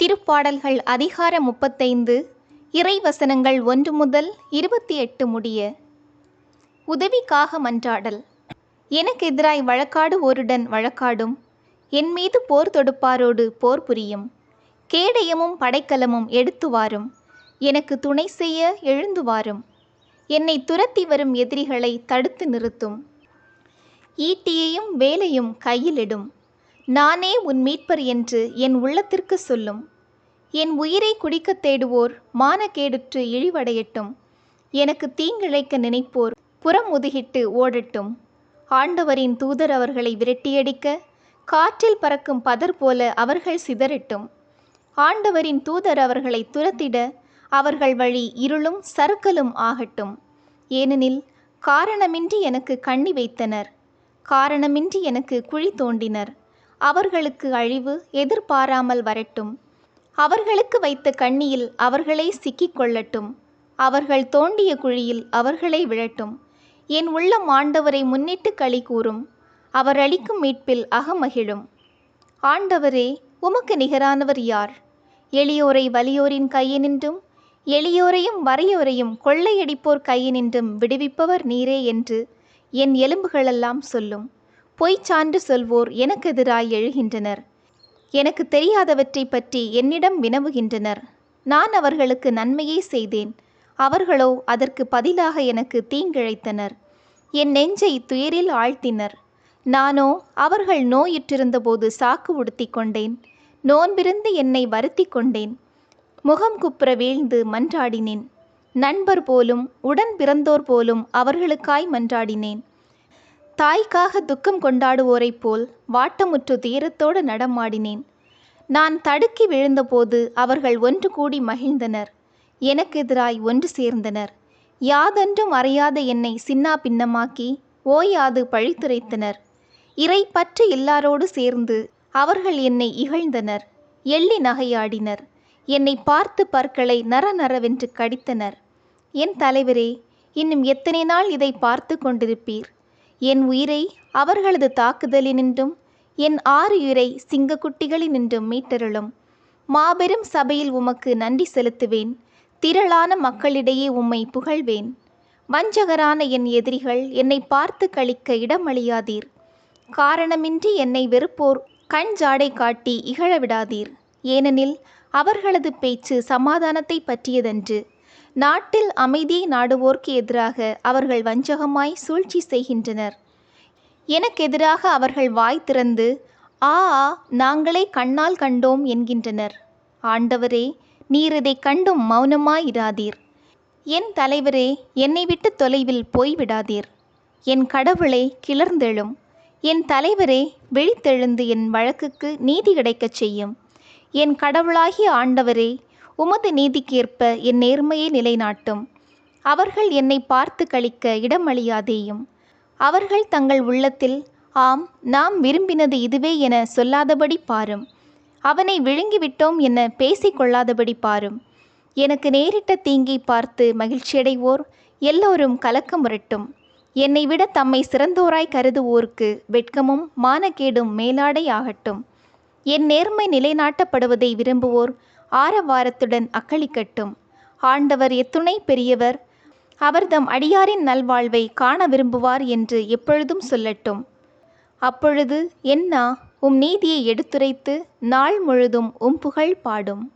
திருப்பாடல்கள் அதிகார முப்பத்தைந்து இறைவசனங்கள் ஒன்று முதல் இருபத்தி எட்டு முடிய. உதவிக்காக மன்றாடல். எனக்கு எதிராய் வழக்காடு ஒருடன் வழக்காடும் என் மீது போர் தொடுப்பாரோடு போர் புரியும் கேடயமும் படைக்கலமும் எடுத்து வாரும் எனக்கு துணை செய்ய எழுந்து வாரும் என்னை துரத்தி வரும் எதிரிகளை தடுத்து நிறுத்தும். ஈட்டியையும் வேலையும் கையிலிடும் நானே உன் மீட்பர் என்று என் உள்ளத்திற்கு சொல்லும். என் உயிரை குடிக்கத் தேடுவோர் மானக்கேடுற்று இழிவடையட்டும். எனக்கு தீங்கிழைக்க நினைப்போர் புறம் முதுகிட்டு ஓடட்டும். ஆண்டவரின் தூதர் அவர்களை விரட்டியடிக்க காற்றில் பறக்கும் பதர் போல அவர்கள் சிதறட்டும். ஆண்டவரின் தூதர் அவர்களை துரத்திட அவர்கள் வழி இருளும் சறுக்கலும் ஆகட்டும். ஏனெனில் காரணமின்றி எனக்கு கண்ணி வைத்தனர். காரணமின்றி எனக்கு குழி தோண்டினர். அவர்களுக்கு அழிவு எதிர்பாராமல் வரட்டும். அவர்களுக்கு வைத்த கண்ணியில் அவர்களே சிக்கிக் கொள்ளட்டும் அவர்கள் தோண்டிய குழியில் அவர்களை விழட்டும். என் உள்ளம் ஆண்டவரை முன்னிட்டு களி கூறும். அவர் அளிக்கும் மீட்பில் அகமகிழும். ஆண்டவரே உமக்கு நிகரானவர் யார்? எளியோரை வலியோரின் கையினின்றும் எளியோரையும் வறியோரையும் கொள்ளையடிப்போர் கையினின்றும் விடுவிப்பவர் நீரே என்று என் எலும்புகளெல்லாம் சொல்லும். பொய்ச்சான்று சொல்வோர் எனக்கு எதிராய் எழுகின்றனர். எனக்கு தெரியாதவற்றை பற்றி என்னிடம் வினவுகின்றனர். நான் அவர்களுக்கு நன்மையே செய்தேன். அவர்களோ அதற்கு பதிலாக எனக்கு தீங்கிழைத்தனர். என் நெஞ்சை துயரில் ஆழ்த்தினர். நானோ அவர்கள் நோயிற்றிருந்தபோது சாக்கு உடுத்தி கொண்டேன். நோன்பிருந்து என்னை வருத்தி கொண்டேன். முகம் குப்புற வீழ்ந்து மன்றாடினேன். நண்பர் போலும் உடன் பிறந்தோர் போலும் அவர்களுக்காய் மன்றாடினேன். தாய்க்காக துக்கம் கொண்டாடுவோரைப் போல் வாட்டமுற்று தீரத்தோடு நடமாடினேன். நான் தடுக்கி விழுந்தபோது அவர்கள் ஒன்று கூடி மகிழ்ந்தனர். எனக்கு எதிராய் ஒன்று சேர்ந்தனர். யாதென்றும் அறியாத என்னை சின்னா பின்னமாக்கி ஓயாது பழித்துரைத்தனர் இறை பற்று எல்லாரோடு சேர்ந்து அவர்கள் என்னை இகழ்ந்தனர். எள்ளி நகையாடினர். என்னை பார்த்து பற்களை நர நரவென்று கடித்தனர். என் தலைவரே இன்னும் எத்தனை நாள் இதை பார்த்து கொண்டிருப்பீர்? என் உயிரை அவர்களது தாக்குதலினின்றும் என் ஆறு உயிரை சிங்கக்குட்டிகளினின்றும் மீட்டருளும். மாபெரும் சபையில் உமக்கு நன்றி செலுத்துவேன். திரளான மக்களிடையே உம்மை புகழ்வேன். வஞ்சகரான என் எதிரிகள் என்னை பார்த்து கழிக்க இடமளியாதீர். காரணமின்றி என்னை வெறுப்போர் கண் ஜாடை காட்டி இகழ விடாதீர் ஏனெனில் அவர்களது பேச்சு சமாதானத்தை பற்றியதன்று. நாட்டில் அமைதியை நாடுவோர்க்கு எதிராக அவர்கள் வஞ்சகமாய் சூழ்ச்சி செய்கின்றனர். எனக்கு எதிராக அவர்கள் வாய் திறந்து ஆ ஆ நாங்களே கண்ணால் கண்டோம் என்கின்றனர். ஆண்டவரே நீர் இதை கண்டும் மௌனமாயிராதீர். என் தலைவரே என்னை விட்டு தொலைவில் போய்விடாதீர். என் கடவுளை கிளர்ந்தெழும். என் தலைவரே விழித்தெழுந்து என் வழக்குக்கு நீதி கிடைக்கச் செய்யும். என் கடவுளாகிய ஆண்டவரே உமது நீதிக்கேற்ப என் நேர்மையை நிலைநாட்டும். அவர்கள் என்னை பார்த்து கழிக்க இடமளியாதேயும் அவர்கள் தங்கள் உள்ளத்தில் ஆம் நாம் விரும்பினது இதுவே என சொல்லாதபடி பாரும். அவனை விழுங்கிவிட்டோம் என பேசிக்கொள்ளாதபடி பாரும். எனக்கு நேரிட்ட தீங்கை பார்த்து மகிழ்ச்சியடைவோர் எல்லோரும் கலக்கமுரட்டும் என்னை விட தம்மை சிறந்தோராய் கருதுவோருக்கு வெட்கமும் மானக்கேடும் மேலாடை ஆகட்டும் என் நேர்மை நிலைநாட்டப்படுவதை விரும்புவோர் ஆரவாரத்துடன் அக்களிக்கட்டும். ஆண்டவர் எத்துணை பெரியவர் அவர்தம் அடியாரின் நல்வாழ்வை காண விரும்புவார் என்று எப்பொழுதும் சொல்லட்டும். அப்பொழுது என்னா உம் நீதியை எடுத்துரைத்து நாள் முழுதும் உம் புகழ் பாடும்.